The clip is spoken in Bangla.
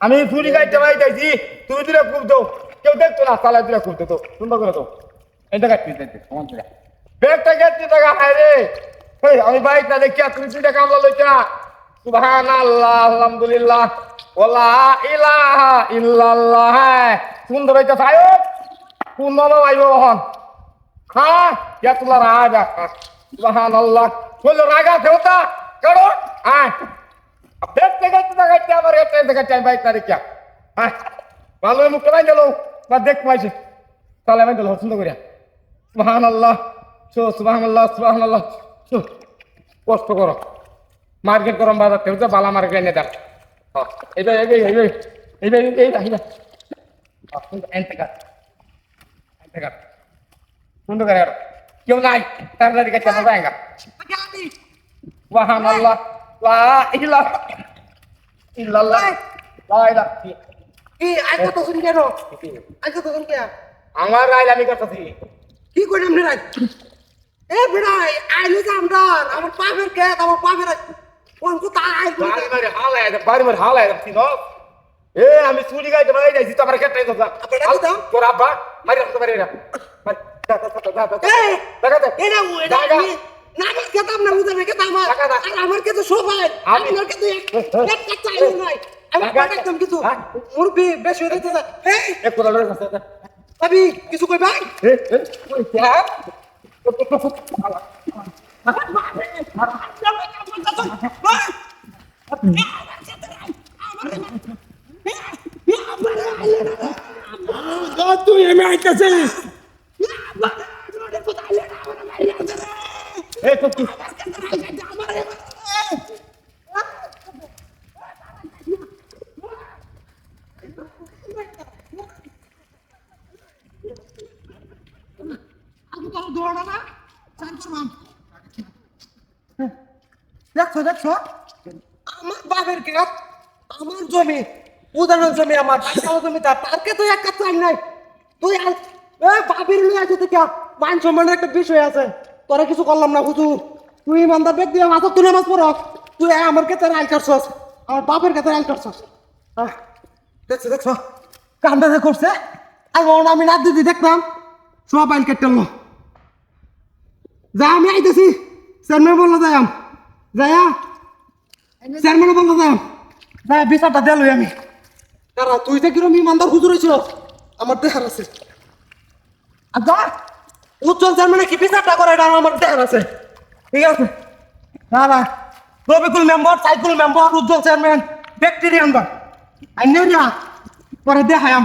আমি চুরি গাইতে ভাই যাইছি। তুই দিলে খুব তো, কেউ দেখতো না, তালা দিলে খুব তো। সুন্দর করে তো। এটা করে ব্যাগটা গেছি টাকা হায় রে। আমি বাইকটা দেখি আর তুই দুইটা কামলা লইতে না। আল্লাহ আলহামদুলিল্লাহ। ওলা ইলাহা ইল্লাল্লাহ সুন্দর হইতে সায়ব সুন্দর আইব হন। হ্যাঁ ইয়া তুলা রাজা। সুবহান আল্লাহ বলল রাগা দেবতা করো হ্যাঁ দেখতে দেখতে আমার এটা দেখাচ্ছে আমি বাইক দেখিয়া হ্যাঁ ভালো মুখটা বাই গেল বা দেখ পাইছে। তাহলে বাই গেল সুন্দর করিয়া। সুবহান আল্লাহ সো সুবহান আল্লাহ সুবহান আল্লাহ সো কষ্ট করো। মার্কেট গরম বাজার থেকে বালা মার্কেট এনে দেন আমার ব্যাঙ্গা সুবহান আল্লাহ লা ইলাহা ইল্লাল্লাহ কি আজকে তো শুন কেন আজকে তো শুন কে আমার রাইল আমি করতেছি কি করি আমরা রাত এ বেড়াই আইলে আমরা আমার পাপের কে আমার পাপের কো তা আই বাড়ি মারি হালায় বাড়ি মারি হালায় তিন এ আমি চুরি গাইতে মারি যাইছি তো আমার কেটে আপনি ডাকো দাও। তোর আব্বা মারি রাখতে পারি না মারি দা দা দা দা দা দে এটা এটা জায়গা। আমি না আমার না উদে কে দাম টাকা দাও। আর আমার কে তো সবাই আমি- কে তো এক এক এক চাইলে নাই আমি টাকা- কিছু? মুরবি বেশি হয়ে যেতে এই এক কোলা লড়ে আছে আমি কিছু কই ভাই এ এ ওই হ্যাঁ তুই আমি আইতাছি এ তো কি দেখছ দেখছ আমার বাপের কে আমার জমি উদাহরণ জমি আমার আমার জমি তার তারকে তো এক কাজ চাই নাই। তুই আর বাপের লই আছে তো কে মান সম্মানের একটা বিষয় আছে তোরা কিছু করলাম না হুজুর। তুই ইমানদার ব্যক্তি মাথা তুই নামাজ পড় তুই আমার ক্ষেত্রে আইল কাটছস আমার বাপের ক্ষেত্রে আইল কাটছস। আহ, দেখছ দেখছ? কান্দা যে করছে। আর মনে আমি না দিদি দেখতাম সব আইল কেটে যা আমি আইতেছি। চেয়ারম্যান বলল যাই আম। যায়া চেয়ারম্যান বলল যাই আম যা বিচারটা দেলই আমি। কারা তুই যে কিরম ইমানদার হুজুর হয়েছিল আমার দেহার আছে। আর যা উজ্জ্বল চেয়ারম্যানে কি বিচারটা করে এটা আমার দেহার আছে। ঠিক আছে? না না। Robikul member Saikul member Ujjwal chairman bacterial বা আইনে পরে দেখায়াম